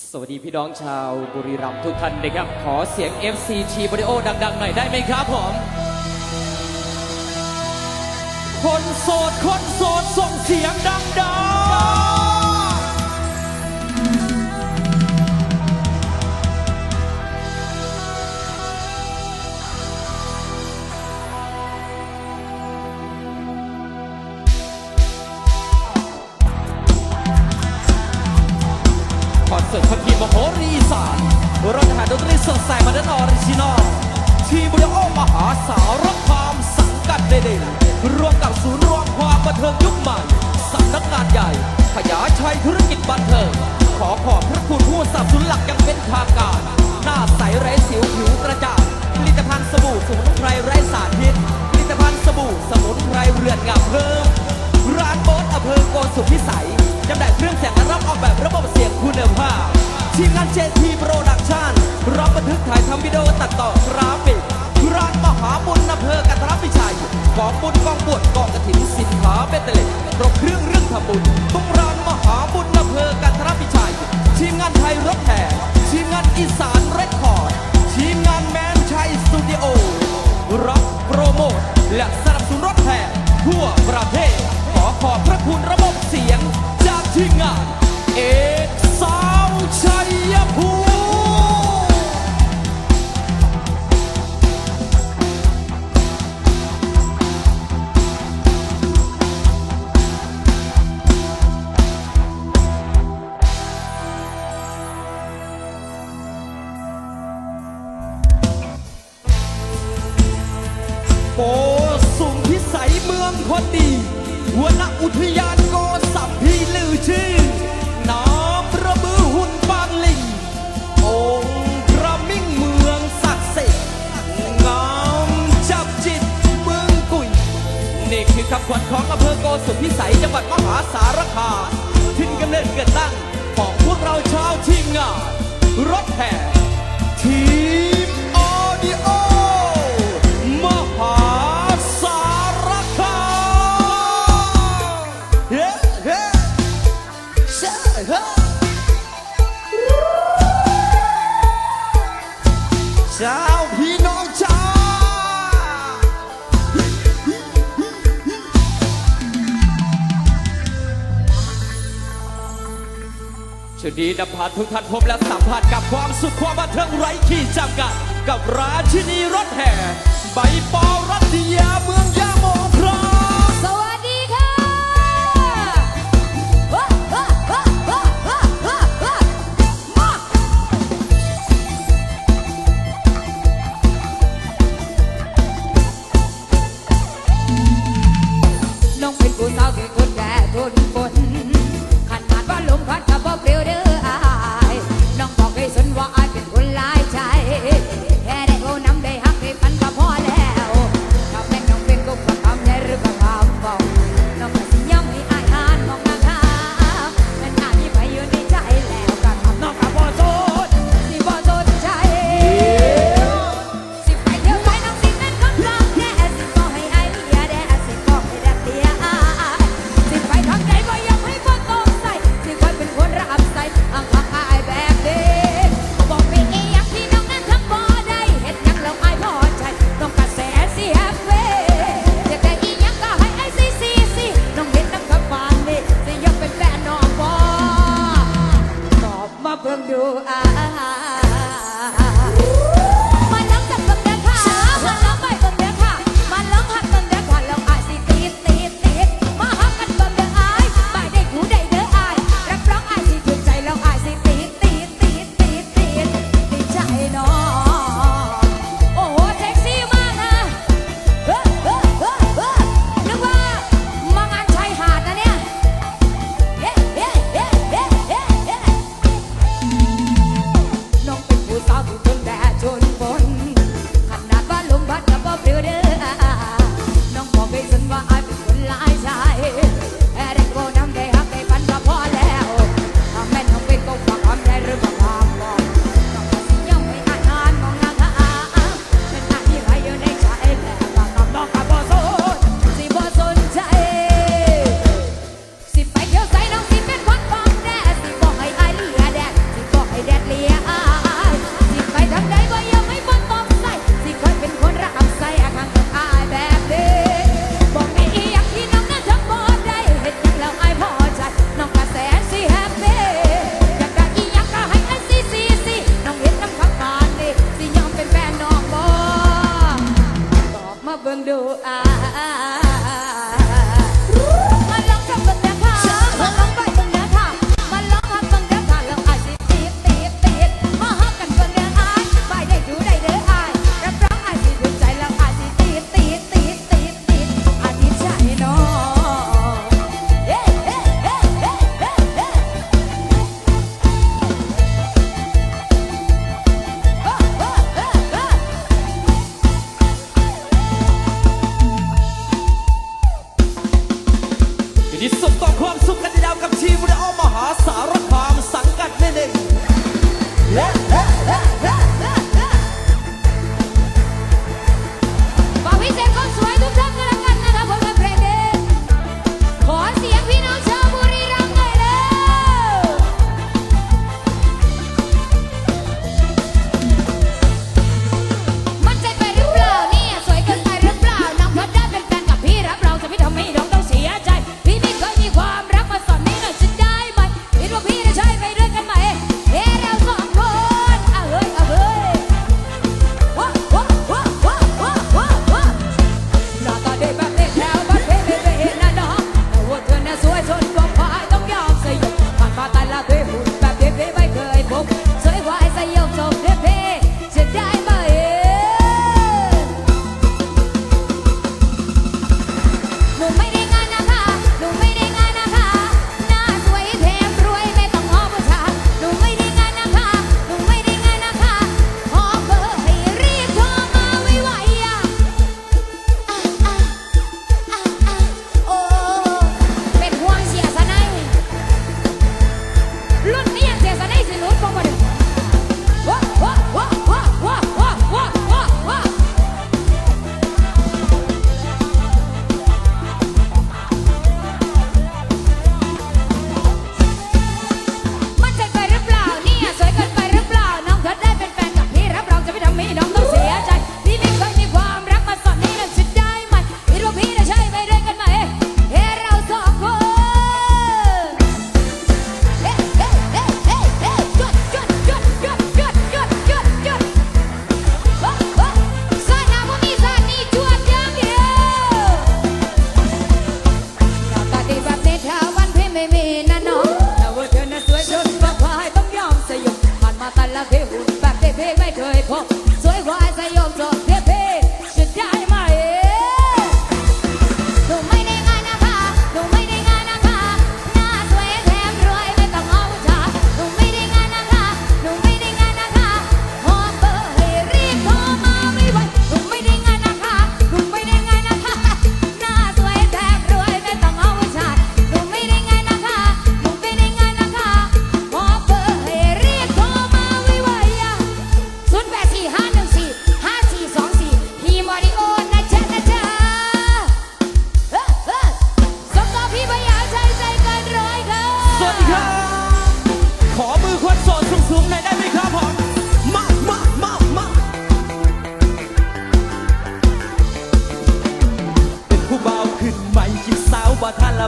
สวัสดีพี่น้องชาวบุรีรัมย์ทุกท่านนะครับ ขอเสียง FC ชีบริโอดัง ๆ หน่อยได้ไหมครับผม คนโสด คนโสดส่งเสียงดัง ๆ ดใสมาดันออริจินอลทีมบริโอมหาสาวรับความสังกัดเด่นรวมกับศูนย์รวมความบันเทิงยุคใหม่สำนักงานใหญ่ขยายชัยธุรกิจบันเทิงขอขอบพระคุณผู้สับสนุนหลักยังเป็นทางการ หน้าใสไร้สิวผิวกระจ่างผลิตภัณฑ์สบู่สมุนไพรไร้สารพิษผลิตภัณฑ์สบู่สมุนไพรเรือนงามเพิ่มร้านโบสอำเภอโกสุพิสัยจำหน่ายเครื่องเสียงและรับออกแบบระบบเสียงคุณภาพ ทีมงานเจทีโปรดักชั่นรับบันทึกถ่ายทำวิดีโอตัดต่อกราฟิกร้านมหามานทุกท่านพบและสัมผัสกับความสุขความบันเทิงไร้ขีดจำกัด กับราชนีรถแห่ ใบปอรัตยาเมืองยา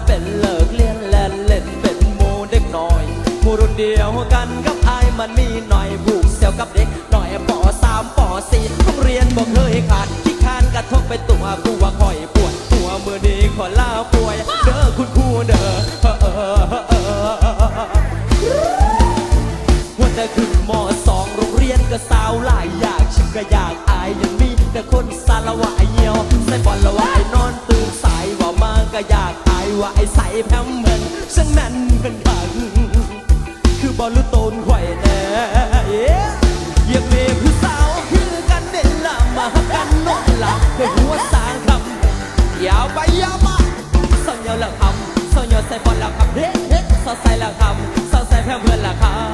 เป็นเลิกเลียงแลนเล่นเป็นมูเด็กหน่อยผู้รุ่นเดียวกันกับไอ้มันมีหน่อยผูกเซลกับเด็กหน่อยปอสามปอสี่โรงเรียนบอกเคยขาดที่คานกระทบไปตัวกูว่าคอยปวดตัวมือดีขอลาป่วย เด้อคุณครูเด้อเอว่าต่ขึ้นมสองโรงเรียนก็สาวหลายอยากชิมก็อยากอายยังมีแต่คนสารวะเยี่ยวใส่บอลละวายนอนตื่นสายว่ามากก็อยาก ว่าไอ้ใส่แพมเพิร์ดซึ่งนั้นเป็นผังคือบ่รู้ตนไข่แต่เยียบเมผู้สาวคือกันเด่นละมาหักกันนอนหลับเป็นหัวสางคำยาวไปยาวมาส่อนยาวละคำส่อนยาวใส่บอลละคำเฮ้เฮ้สอนใส่ละคำสอนใส่แพมเพิร์ดละคำ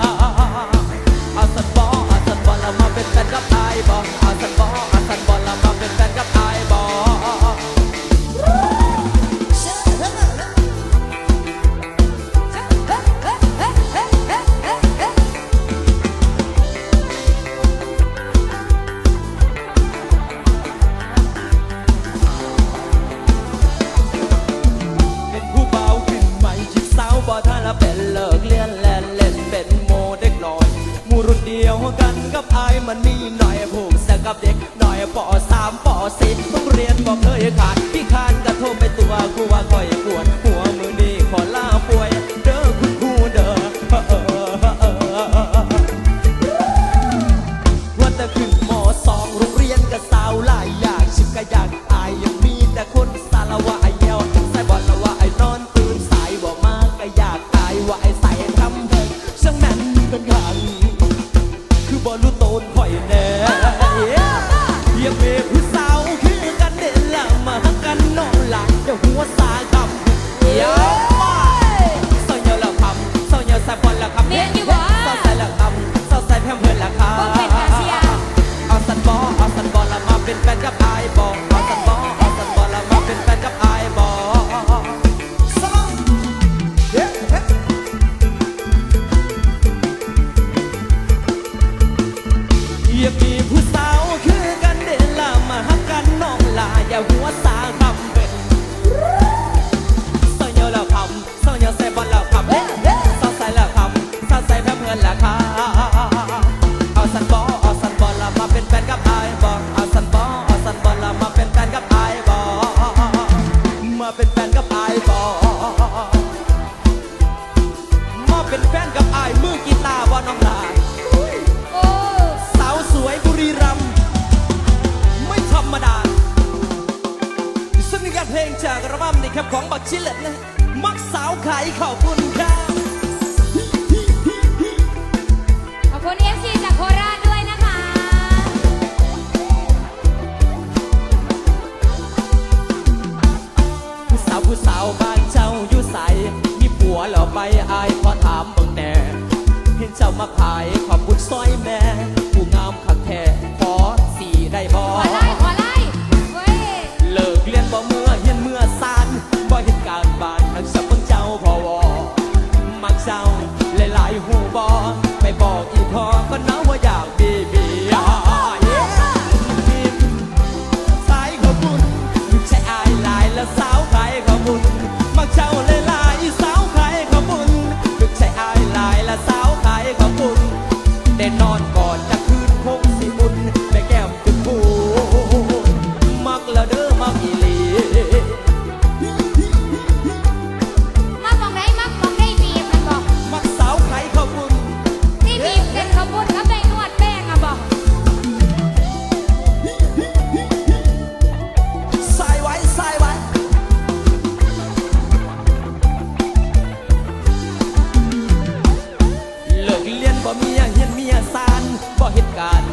บ้านเจ้าอยู่ใสมีผัวเหล่าไปอายพอถามเบิ่งแน่เห็นเจ้ามาขายขอบบุญซอยแม่ เหตุการณ์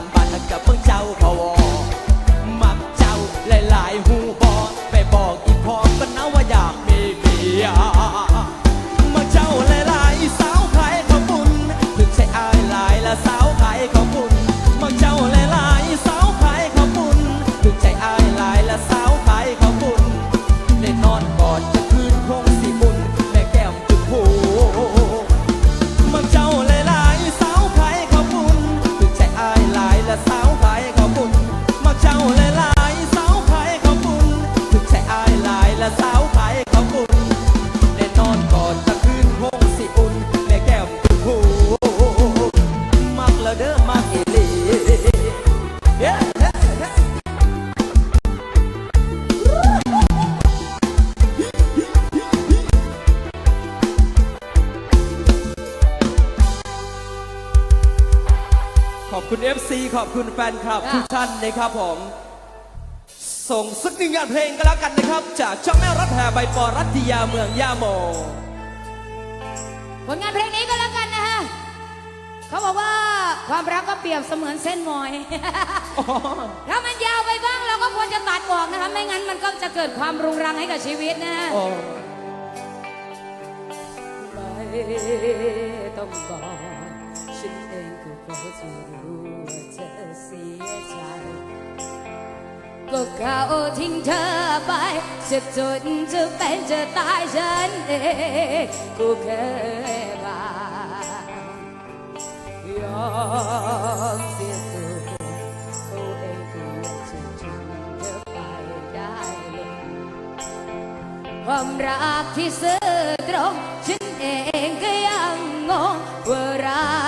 คุณแฟนคลับทุกท่านนะครับผม ส่งสักหนึ่งงานเพลงก็แล้วกันนะครับ จากช่องแม่รัฐแห่ใบปอรัตยาเมืองย่าโมผลงานเพลงนี้ก็แล้วกันนะฮะเขาบอกว่าความรักก็เปรียบเสมือนเส้นมอยถ้ามันยาวไปบ้างเราก็ควรจะตัดบอกนะคะไม่งั้นมันก็จะเกิดความรุงรังให้กับชีวิตนะฮะต้องบอกฉันเองก็พอจะรู้ว่าเธอ เสียใจ ก็เขาทิ้งเธอไปจะจนจะเป็นจะตายฉันเองกูเคยบายอมเสียตัวเขาเองก็ยัจะทิ้งเธอไปได้เลยความรักที่ซื่อตรงฉันเองก็ยังงงว่ารัก